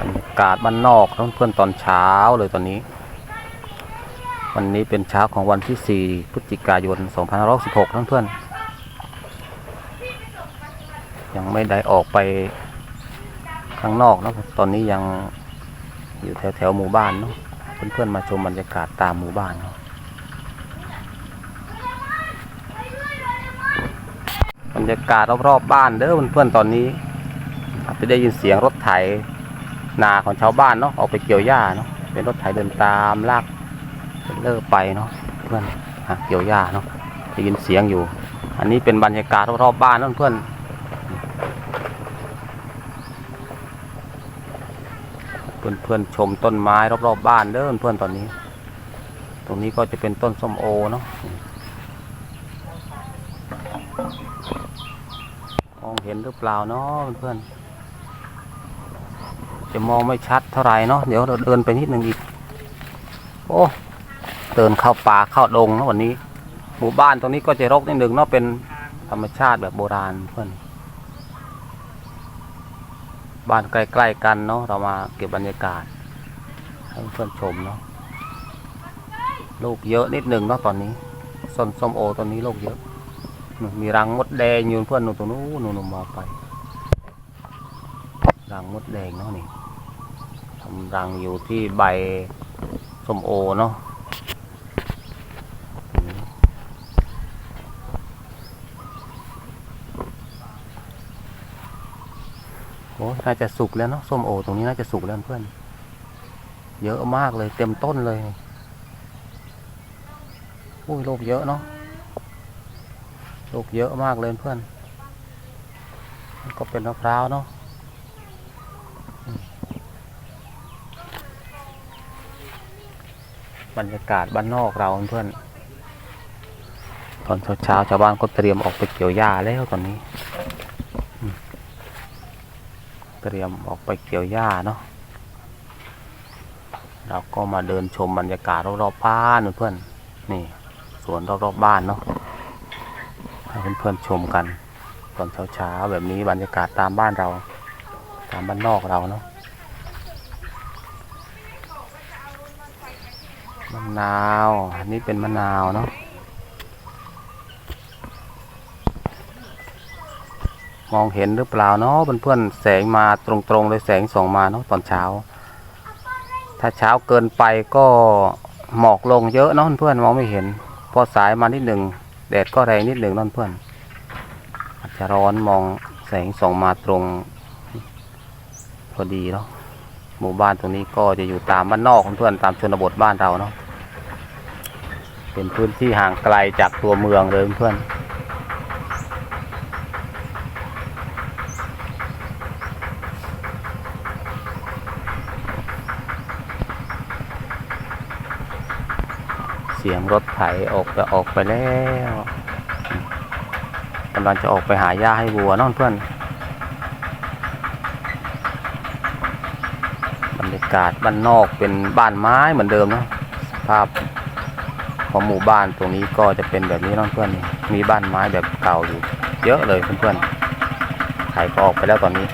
บรรยากาศบ้านนอกเพื่อนๆตอนเช้าเลยตอนนี้ วันนี้เป็นเช้าของวันที่ 4 พฤศจิกายน 2516เพื่อนๆยังไม่ได้ออกไปข้างนอกนะตอนนี้ยังอยู่แถวแถวๆหมู่บ้านเนาะเพื่อนๆมาชมบรรยากาศตามหมู่บ้านเนาะบรรยากาศรอบๆบ้านเด้อเพื่อนๆตอนนี้อาจจะได้ยินเสียงรถไถ นาของชาวบ้านเนาะออกไปเกี่ยวหญ้าเนาะเป็นรถไถเดินตามลากเลิกไปเนาะเพื่อนหาเกี่ยวหญ้าเนาะได้ยินเสียงอยู่ อันนี้เป็นบรรยากาศรอบๆบ้านเพื่อนเพื่อนเพื่อนๆชมต้นไม้รอบๆบ้านเด้อเพื่อนตอนนี้ ตรงนี้ก็จะเป็นต้นส้มโอเนาะมองเห็นหรือเปล่าเนาะเพื่อน จะมองไม่ชัดเท่าไหร่เนาะเดี๋ยวเราเดินไปนิดนึงอีก โอ้เดินเข้าป่าเข้าดงนะวันนี้ หมู่บ้านตรงนี้ก็จะรกนิดนึงเนาะเป็นธรรมชาติแบบโบราณเพื่อนบ้านใกล้ๆกันเนาะเรามาเก็บบรรยากาศให้เพื่อนชมเนาะลูกเยอะนิดหนึ่งเนาะตอนนี้ส้นส้มโอตอนนี้ลูกเยอะมีรังมดแดงอยู่เพื่อนหนูตรงนู้นหนูนมองไปรังมดแดงเนาะนี่ ทำรังอยู่ที่ใบส้มโอเนาะโอ้น่าจะสุกแล้วเนาะส้มโอ ตรงนี้น่าจะสุกแล้วเพื่อน เยอะมากเลยเต็มต้นเลยอุ้ยลูกเยอะเนาะลูกเยอะมากเลยเพื่อน ก็เป็นมะพร้าวเนาะอืม บรรยากาศบ้านนอกเราเพื่อนตอนเช้าๆชาวบ้านก็เตรียมออกไปเกี่ยวหญ้าแล้วตอนนี้ เตรียมออกไปเกี่ยวหญ้าเนาะเราก็มาเดินชมบรรยากาศรอบๆบ้านเพื่อนนี่สวนรอบๆบ้านเนาะให้เพื่อนๆชมกัน ตอนเช้าๆแบบนี้บรรยากาศตามบ้านเรา ตามบ้านนอกเราเนาะ มะนาว อันนี้เป็นมะนาวเนาะ มองเห็นหรือเปล่าเนาะเพื่อนๆแสงมาตรงๆเลยแสงส่องมาเนาะตอนเช้า ถ้าเช้าเกินไปก็หมอกลงเยอะเนาะเพื่อนมองไม่เห็น พอสายมานิดหนึ่งแดดก็แรงนิดหนึ่งนั่นเพื่อนอาจจะร้อนมองแสงส่องมาตรง พอดีเนาะ หมู่บ้านตรงนี้ก็จะอยู่ตามบ้านนอกเพื่อนตามชนบทบ้านเราเนาะเป็นพื้นที่ห่างไกลจากตัวเมืองเลยเพื่อนเสียงรถไถออกไปออกไปแล้วกำลังจะออกไปหาหญ้าให้วัวเนาะเพื่อน บรรยากาศบ้านนอกเป็นบ้านไม้เหมือนเดิมเนาะสภาพของหมู่บ้านตรงนี้ก็จะเป็นแบบนี้เนาะเพื่อนมีบ้านไม้แบบเก่าอยู่ เยอะเลยเพื่อนๆไถก็ออกไปแล้วตอนนี้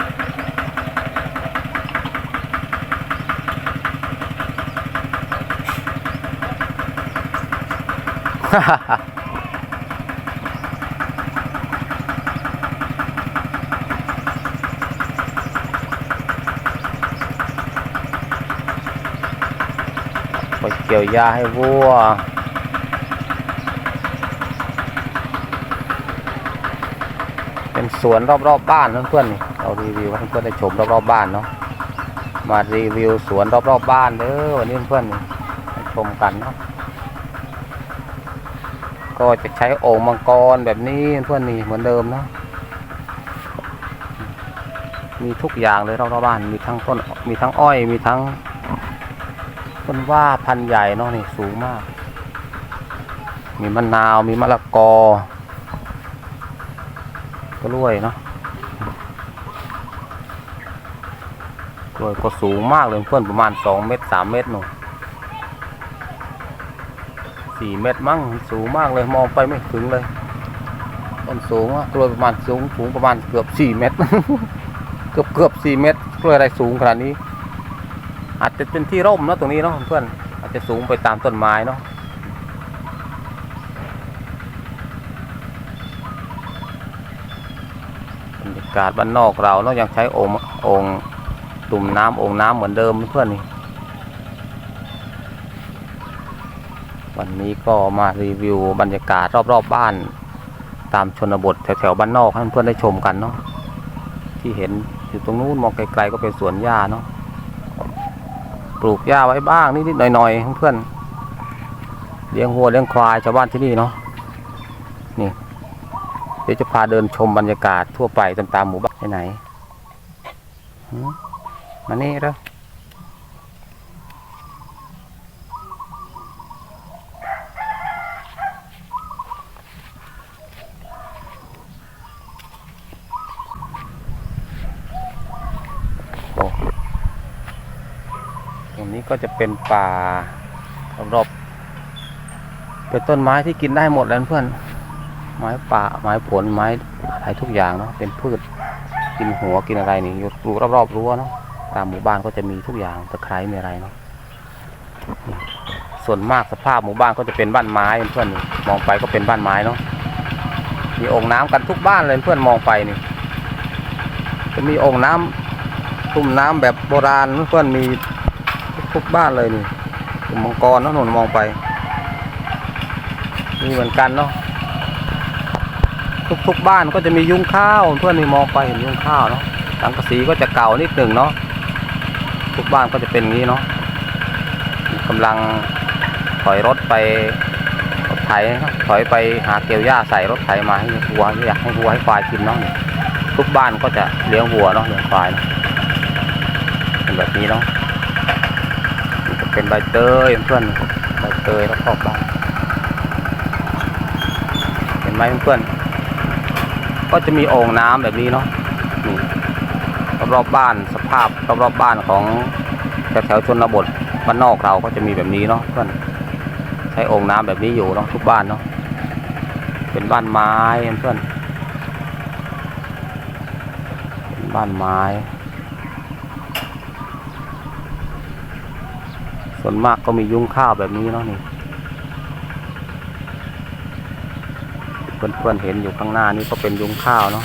ไปเกี่ยวหญ้าให้วัวเป็นสวนรอบๆบบ้านเพื่อนๆนี่เรารีวิวให้เพื่อนได้ชมรอบๆบบ้านเนาะมารีวิวสวนรอบๆบบ้านเด้อวันนี้เพื่อนๆนี่ชมกันเนาะก็จะใช้โอ่งมังกรแบบนี้เพื่อนนี่เหมือนเดิมเนาะมีทุกอย่างเลยรอบๆบ้านมีทั้งต้นมีทั้งอ้อยมีทั้ง ต้นว่าพันใหญ่เนาะนี่สูงมาก มีมะนาวมีมะละกอกล้วยเนาะกล้วยก็สูงมากเลยเพื่อนประมาณสองเมตรสามเมตรหนูสี่เมตรมั้งสูงมากเลยมองไปไม่ถึงเลยต้นสูงอะกล้วยประมาณสูงสูงประมาณเกือบสี่เมตร เกือบเกือบสี่เมตรกล้วยอะไรสูงขนาดนี้ อาจจะเป็นที่ร่มเนาะตรงนี้เนาะเพื่อนอาจจะสูงไปตามต้นไม้เนาะบรรยากาศบ้านนอกเราเนาะยังใช้องค์องค์ตุ่มน้ำองค์น้ำเหมือนเดิมเพื่อนนี่วันนี้ก็มารีวิวบรรยากาศรอบๆบบ้าน ตามชนบทแถวๆบ้านนอกให้เพื่อนได้ชมกันเนาะที่เห็นอยู่ตรงนู้นมองไกลๆก็เป็นสวนหญ้าเนาะ ปลูกหญ้าไว้บ้างนิดๆหน่อยๆเพื่อนเลี้ยงวัวเลี้ยงควายชาวบ้านที่นี่เนาะนี่เดี๋ยวจะพาเดินชมบรรยากาศทั่วไปตามๆหมู่บ้านที่ไหนมมานี่แล้ว โอ้ตรงนี้ ก็จะเป็นป่ารอบๆเป็นต้นไม้ที่กินได้หมดแล้วเพื่อน ไม้ป่าไม้ผลไม้อะไรทุกอย่างเนาะเป็นพืชกินหัวกินอะไรนี่อยู่รูรอบๆรั้วเนาะตามหมู่บ้านก็จะมีทุกอย่างตะไคร้มีอะไรเนาะส่วนมากสภาพหมู่บ้านก็จะเป็นบ้านไม้เพื่อนมองไปก็เป็นบ้านไม้เนาะมีโอ่งน้ำกันทุกบ้านเลยเพื่อนมองไปนี่จะมีโอ่งน้ำตุ่มน้ำแบบโบราณเพื่อนมี ทุกบ้านเลยนี่ตุ่มมังกรเนาะหนุนมองไปมีเหมือนกันเนาะทุกๆบ้านก็จะมียุ้งข้าวเพื่อนนี่มองไปเห็นยุ้งข้าวเนาะสังกะสีก็จะเก่านิดหนึ่งเนาะทุกบ้านก็จะเป็นงี้เนาะกำลังถอยรถไปรถไถถอยไปหาเกี่ยวหญ้าใส่รถไถมาให้วัวอยากให้วัวให้ควายกินเนาะทุกบ้านก็จะเลี้ยงวัวเนาะเลี้ยงควายเป็นแบบนี้เนาะ เป็นใบเตยเพื่อนใบเตยรอบบ้านเห็นไหมเพื่อนก็จะมีโอ่งน้ำแบบนี้เนาะนี่รอบๆบ้านสภาพรอบๆบ้านของแถวๆชนบทบ้านนอกเราก็จะมีแบบนี้เนาะเพื่อนใช้โอ่งน้ำแบบนี้อยู่เนาะทุกบ้านเนาะเป็นบ้านไม้เพื่อนเป็นบ้านไม้ ส่วนมากก็มียุ้งข้าวแบบนี้เนาะนี่เพื่อนๆเห็นอยู่ข้างหน้านี่ก็เป็นยุ้งข้าวเนาะ